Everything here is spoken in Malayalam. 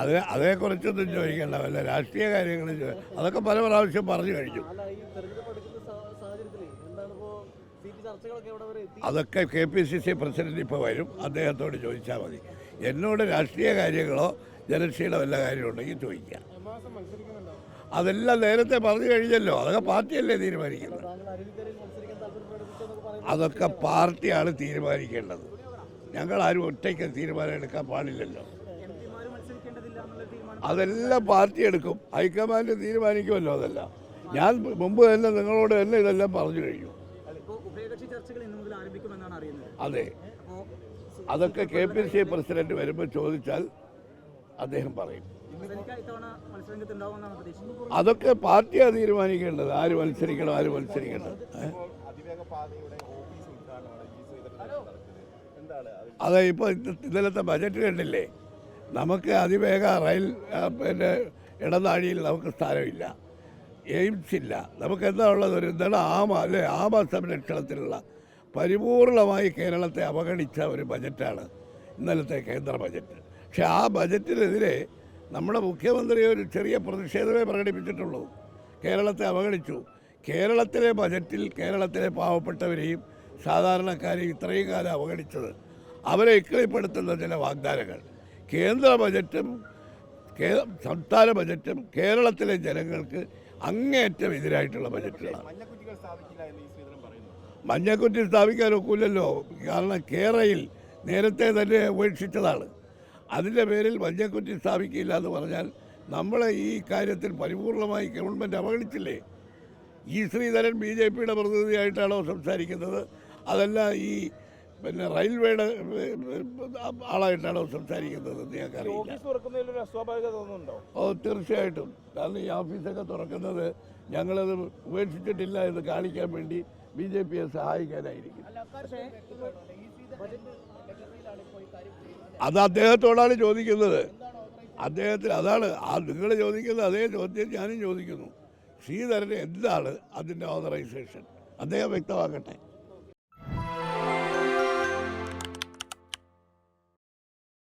അത് അതേക്കുറിച്ചൊന്നും ചോദിക്കേണ്ട വല്ല രാഷ്ട്രീയ കാര്യങ്ങൾ അതൊക്കെ പല പ്രാവശ്യം പറഞ്ഞു കഴിഞ്ഞു. അതൊക്കെ K P C C president ഇപ്പോൾ വരും അദ്ദേഹത്തോട് ചോദിച്ചാൽ മതി. എന്നോട് രാഷ്ട്രീയ കാര്യങ്ങളോ ജനക്ഷീണ വല്ല കാര്യമുണ്ടെങ്കിൽ ചോദിക്കാം. അതെല്ലാം നേരത്തെ പറഞ്ഞു കഴിഞ്ഞല്ലോ അതൊക്കെ പാർട്ടിയല്ലേ തീരുമാനിക്കുന്നത്? അതൊക്കെ പാർട്ടിയാണ് തീരുമാനിക്കേണ്ടത്. ഞങ്ങൾ ആരും ഒറ്റയ്ക്ക് തീരുമാനം എടുക്കാൻ പാടില്ലല്ലോ. അതെല്ലാം പാർട്ടി എടുക്കും. ഹൈക്കമാൻഡ് തീരുമാനിക്കുമല്ലോ അതെല്ലാം. ഞാൻ മുമ്പ് തന്നെ നിങ്ങളോട് തന്നെ ഇതെല്ലാം പറഞ്ഞു കഴിഞ്ഞു. അതെ. അതൊക്കെ കെ പി സി പ്രസിഡന്റ് വരുമ്പോൾ ചോദിച്ചാൽ അദ്ദേഹം പറയും. അതൊക്കെ പാർട്ടിയാണ് തീരുമാനിക്കേണ്ടത്. ആര് മത്സരിക്കണം ആര് മത്സരിക്കണം അത് അതെ ഇപ്പോൾ ഇന്നലത്തെ ബജറ്റ് കണ്ടില്ലേ? നമുക്ക് അതിവേഗ റെയിൽ പിന്നെ ഇടനാഴിയിൽ നമുക്ക് സ്ഥാനമില്ല എയിംസ് ഇല്ല. നമുക്ക് എന്താ ഉള്ളത്? ഒരു എന്താണ് ആമ അല്ലെ ആമ സംരക്ഷണത്തിലുള്ള പരിപൂർണമായി കേരളത്തെ അവഗണിച്ച ഒരു ബജറ്റാണ് ഇന്നലത്തെ കേന്ദ്ര ബജറ്റ്. പക്ഷേ ആ ബജറ്റിനെതിരെ നമ്മുടെ മുഖ്യമന്ത്രി ഒരു ചെറിയ പ്രതിഷേധമേ പ്രകടിപ്പിച്ചിട്ടുള്ളൂ. കേരളത്തെ അവഗണിച്ചു. കേരളത്തിലെ ബജറ്റിൽ കേരളത്തിലെ പാവപ്പെട്ടവരെയും സാധാരണക്കാരെയും ഇത്രയും കാലം അവഗണിച്ചത്. അവരെ ഇക്കിളിപ്പെടുത്തുന്ന ചില വാഗ്ദാനങ്ങൾ. കേന്ദ്ര ബജറ്റും സംസ്ഥാന ബജറ്റും കേരളത്തിലെ ജനങ്ങൾക്ക് അങ്ങേയറ്റം എതിരായിട്ടുള്ള ബജറ്റുകളാണ്. മഞ്ഞക്കുറ്റി സ്ഥാപിക്കാൻ ഒക്കില്ലല്ലോ കാരണം കേരളയിൽ നേരത്തെ തന്നെ ഉപേക്ഷിച്ചതാണ്. അതിന്റെ പേരിൽ മഞ്ഞക്കുറ്റി സ്ഥാപിക്കില്ല എന്ന് പറഞ്ഞാൽ നമ്മളെ ഈ കാര്യത്തിൽ പരിപൂർണമായി ഗവൺമെന്റ് അവഗണിച്ചില്ലേ? ഈ ശ്രീധരൻ ബി ജെ പിയുടെ പ്രതിനിധിയായിട്ടാണോ സംസാരിക്കുന്നത്? അതല്ല ഈ പിന്നെ റെയിൽവേയുടെ ആളായിട്ടാണോ സംസാരിക്കുന്നത് നിങ്ങൾക്കറിയില്ല ഞങ്ങൾക്കറിയില്ല. ഓഫീസ് തുറക്കുന്നതിൽ ഒരു അസ്വാഭാവികത തോന്നുന്നുണ്ടോ? ഓ തീർച്ചയായിട്ടും. കാരണം ഈ ഓഫീസൊക്കെ തുറക്കുന്നത് ഞങ്ങളത് ഉപേക്ഷിച്ചിട്ടില്ല എന്ന് കാണിക്കാൻ വേണ്ടി ബി ജെ പിയെ സഹായിക്കാനായിരിക്കും. അത് അദ്ദേഹത്തോടാണ് ചോദിക്കുന്നത്. അദ്ദേഹത്തിന് അതാണ് ആ നിങ്ങൾ ചോദിക്കുന്ന അതേ ചോദ്യം ഞാനും ചോദിക്കുന്നു. ശ്രീധരന് എന്താണ് അതിന്റെ ഓതറൈസേഷൻ അദ്ദേഹം വ്യക്തമാക്കട്ടെ.